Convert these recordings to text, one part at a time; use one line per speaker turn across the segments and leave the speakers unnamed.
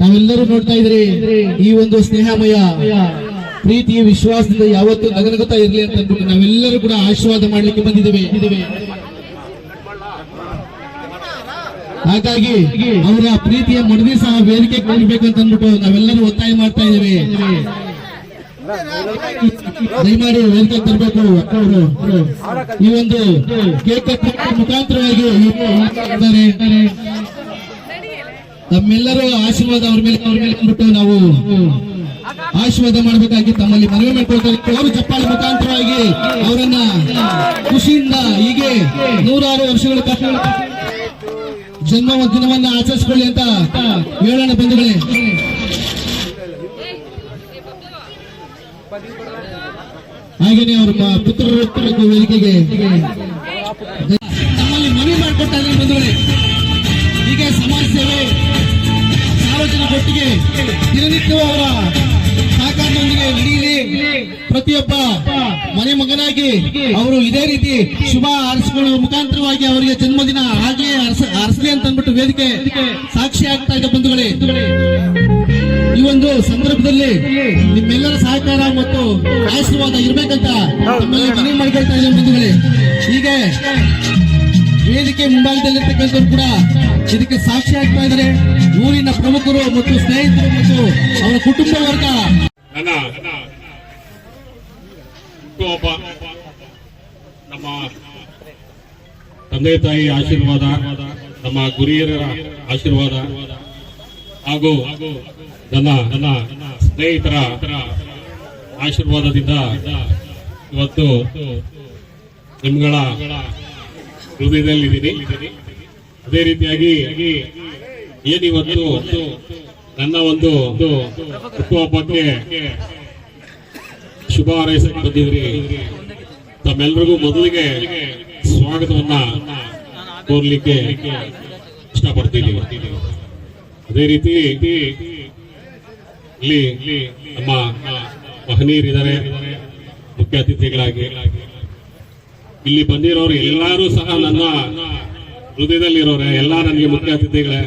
ನಾವೆಲ್ಲರೂ ನೋಡ್ತಾ ಇದ್ರಿ ಈ ಒಂದು ಸ್ನೇಹಮಯ, ಪ್ರೀತಿಯ ವಿಶ್ವಾಸದಿಂದ ಯಾವತ್ತೂ ನಗನಗುತ್ತಾ ಇರಲಿ ಅಂತ ಅಂದ್ಬಿಟ್ಟು ನಾವೆಲ್ಲರೂ ಕೂಡ ಆಶೀರ್ವಾದ ಮಾಡ್ಲಿಕ್ಕೆ ಬಂದಿದ್ದೇವೆ. ಹಾಗಾಗಿ ಅವರ ಪ್ರೀತಿಯ ಮಡದಿ ಸಹ ವೇದಿಕೆ ಕೊಡಬೇಕು ಅಂತ ಅಂದ್ಬಿಟ್ಟು ನಾವೆಲ್ಲರೂ ಒತ್ತಾಯ ಮಾಡ್ತಾ ಇದ್ದೇವೆ. ದಯಮಾಡಿ ವೇದಿಕೆ ತರಬೇಕು ಈ ಒಂದು ಮುಖಾಂತರವಾಗಿ. ತಮ್ಮೆಲ್ಲರೂ ಆಶೀರ್ವಾದ ಅವ್ರ ಮೇಲೆ ಅವ್ರ ಮೇಲೆ ಅಂದ್ಬಿಟ್ಟು ನಾವು ಆಶೀರ್ವಾದ ಮಾಡಬೇಕಾಗಿ ತಮ್ಮಲ್ಲಿ ಮನವಿ ಮಾಡ್ಕೊಳ್ತಾರೆ ಅವರು ಚಪ್ಪಾಳಿ ಮುಖಾಂತರವಾಗಿ ಅವರನ್ನ ಖುಷಿಯಿಂದ ಹೀಗೆ ನೂರಾರು ವರ್ಷಗಳ ಕಾಲ ಜನ್ಮ ದಿನವನ್ನ ಆಚರಿಸಿಕೊಳ್ಳಿ ಅಂತ ಹೇಳೋಣ ಬಂಧುಗಳೇ ಹಾಗೇನೆ ಅವರು ಪುತ್ರ ಪುತ್ರರು ವೇದಿಕೆಗೆ ನಮ್ಮಲ್ಲಿ ಮನವಿ ಮಾಡಿಕೊಟ್ಟಾಗ ಬಂದವರೇ ಈಗ ಸಮಾಜ ಸೇವೆ ಸಾರ್ವಜನಿಕ ಒಟ್ಟಿಗೆ ದಿನನಿತ್ಯವೂ ಅವರ ಸಹಕಾರದೊಂದಿಗೆ ನಡೆಯಲಿ. ಪ್ರತಿಯೊಬ್ಬ ಮನೆ ಮಗನಾಗಿ ಅವರು ಇದೇ ರೀತಿ ಶುಭ ಹಾರಿಸಿಕೊಳ್ಳುವ ಮುಖಾಂತರವಾಗಿ ಅವರಿಗೆ ಜನ್ಮದಿನ ಹಾಗೆ ಹರಿಸಲಿ ಅಂತ ಅಂದ್ಬಿಟ್ಟು ವೇದಿಕೆ ಸಾಕ್ಷಿ ಆಗ್ತಾ ಇದೆ ಬಂಧುಗಳೇ. ಈ ಒಂದು ಸಂದರ್ಭದಲ್ಲಿ ನಿಮ್ಮೆಲ್ಲರ ಸಹಕಾರ ಮತ್ತು ಆಶೀರ್ವಾದ ಇರಬೇಕಂತ ನಮ್ಮಲ್ಲಿ ಮನವಿ ಮಾಡ್ಕೊಳ್ತಾ ಇದ್ದೇನೆ ಬಂಧುಗಳೇ. ಹೀಗೆ ವೇದಿಕೆ ಮುಂಭಾಗದಲ್ಲಿರ್ತಕ್ಕಂಥವ್ರು ಕೂಡ ಇದಕ್ಕೆ ಸಾಕ್ಷಿ ಆಗ್ತಾ ಇದ್ದಾರೆ. ಊರಿನ ಪ್ರಮುಖರು ಮತ್ತು ಸ್ನೇಹಿತರು ಮತ್ತು ಅವರ ಕುಟುಂಬ ವರ್ಗ.
ನಮ್ಮ ತಂದೆ ತಾಯಿ ಆಶೀರ್ವಾದ, ನಮ್ಮ ಗುರಿಯರ ಆಶೀರ್ವಾದ ಹಾಗೂ ನನ್ನ ನನ್ನ ಸ್ನೇಹಿತರ ಆಶೀರ್ವಾದದಿಂದ ಇವತ್ತು ನಿಮ್ಗಳ ಹೃದಯದಲ್ಲಿದ್ದೀನಿ. ಅದೇ ರೀತಿಯಾಗಿ ಏನಿವತ್ತು ನನ್ನ ಒಂದು ಹುಟ್ಟುಹಬ್ಬಕ್ಕೆ ಶುಭ ಹಾರೈಸಕ್ಕೆ ಬಂದಿದ್ರಿ ತಮ್ಮೆಲ್ಲರಿಗೂ ಮೊದಲಿಗೆ ಸ್ವಾಗತವನ್ನ ಕೋರ್ಲಿಕ್ಕೆ ಇಷ್ಟಪಡ್ತೀನಿ. ಅದೇ ರೀತಿ ಇಲ್ಲಿ ನಮ್ಮ ಮಹನೀಯರಿದ್ದಾರೆ ಮುಖ್ಯ ಅತಿಥಿಗಳಾಗಿ. ಇಲ್ಲಿ ಬಂದಿರೋರು ಎಲ್ಲರೂ ಸಹ ನನ್ನ ಹೃದಯದಲ್ಲಿರೋರೆ, ಎಲ್ಲ ನನಗೆ ಮುಖ್ಯ ಅತಿಥಿಗಳೇ.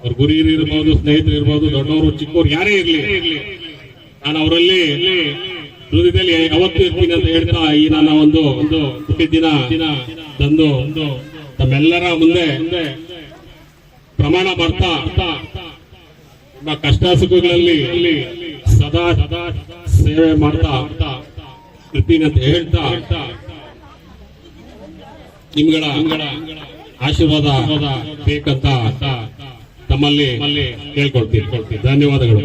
ಅವ್ರ ಗುರಿಯರು ಇರ್ಬೋದು, ಸ್ನೇಹಿತರು ಇರ್ಬೋದು, ದೊಡ್ಡವರು ಚಿಕ್ಕವರು ಯಾರೇ ಇರ್ಲಿ ನಾನು ಅವರಲ್ಲಿ ಹೃದಯದಲ್ಲಿ ಯಾವತ್ತು ಇರ್ತೀನಿ ಅಂತ ಹೇಳ್ತಾ ಈ ನನ್ನ ಒಂದು ಒಂದು ದಿನ ದಿನ ತಂದು ತಮ್ಮೆಲ್ಲರ ಮುಂದೆ ಪ್ರಮಾಣ ಬರ್ತಾ ನಿಮ್ಮ ಕಷ್ಟ ಸುಖಗಳಲ್ಲಿ ಸದಾ ಸದಾ ಸೇವೆ ಮಾಡ್ತಾ ಇರ್ತೀನಿ ಅಂತ ಹೇಳ್ತಾ ನಿಮ್ಗಳ ಆಶೀರ್ವಾದ ಬೇಕಂತ ತಮ್ಮಲ್ಲಿ ಕೇಳ್ಕೊಳ್ತೀನಿ. ಧನ್ಯವಾದಗಳು.